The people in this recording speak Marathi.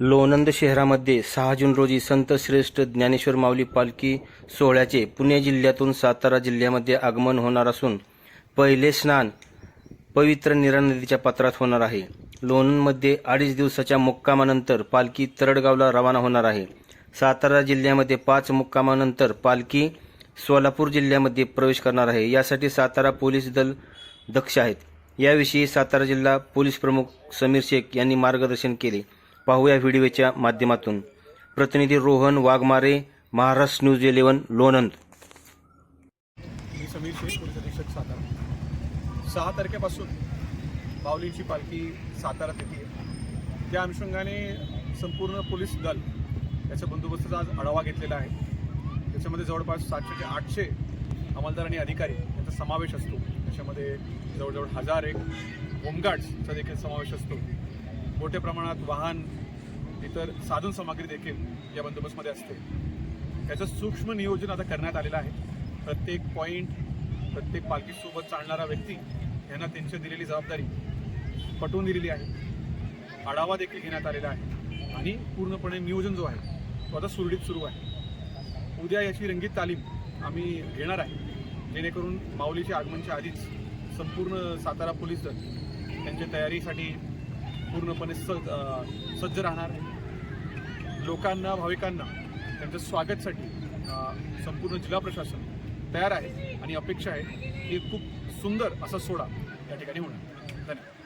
लोणंद शहरामध्ये सहा जून रोजी संत श्रेष्ठ ज्ञानेश्वर माऊली पालखी सोहळ्याचे पुणे जिल्ह्यातून सातारा जिल्ह्यामध्ये आगमन होणार असून पहिले स्नान पवित्र निरा नदीच्या पात्रात होणार आहे. लोणंदमध्ये अडीच दिवसाच्या मुक्कामानंतर पालखी तरडगावला रवाना होणार आहे. सातारा जिल्ह्यामध्ये पाच मुक्कामानंतर पालखी सोलापूर जिल्ह्यामध्ये प्रवेश करणार आहे. यासाठी सातारा पोलीस दल दक्ष आहेत. याविषयी सातारा जिल्हा पोलीस प्रमुख समीर शेख यांनी मार्गदर्शन केले. पाहूया व्हिडिओच्या माध्यमातून. प्रतिनिधी रोहन वाघमारे महाराष्ट्र न्यूज इलेव्हन लोणंद. मी समीर शेख पोलीस अधीक्षक सातारा. सहा तारखेपासून माऊलींची पालखी साताऱ्यात येते त्या अनुषंगाने संपूर्ण पोलीस दल याचा बंदोबस्ताचा आज आढावा घेतलेला आहे. त्याच्यामध्ये जवळपास सातशे ते आठशे अंमलदार आणि अधिकारी यांचा समावेश असतो. त्याच्यामध्ये जवळजवळ हजार एक होमगार्ड्सचा देखील समावेश असतो. मोठ्या प्रमाणात वाहन इतर साधन सामग्री देखील या बंदोबस्तमध्ये असते. त्याचं सूक्ष्म नियोजन आता करण्यात आलेलं आहे. प्रत्येक पॉईंट प्रत्येक पालखीसोबत चालणारा व्यक्ती यांना त्यांची दिलेली जबाबदारी पटवून दिलेली आहे. आढावा देखील घेण्यात आलेला आहे. आणि पूर्णपणे नियोजन जो आहे तो आता सुरळीत सुरू आहे. उद्या याची रंगीत तालीम आम्ही घेणार आहे. जेणेकरून माऊलीच्या आगमनच्या आधीच संपूर्ण सातारा पोलीस दल त्यांच्या तयारीसाठी पूर्णपणे स सज्ज राहणार. आहे लोकांना भाविकांना त्यांच्या स्वागतसाठी संपूर्ण जिल्हा प्रशासन तयार आहे आणि अपेक्षा आहे की खूप सुंदर असा सोडा या ठिकाणी होणार. धन्यवाद.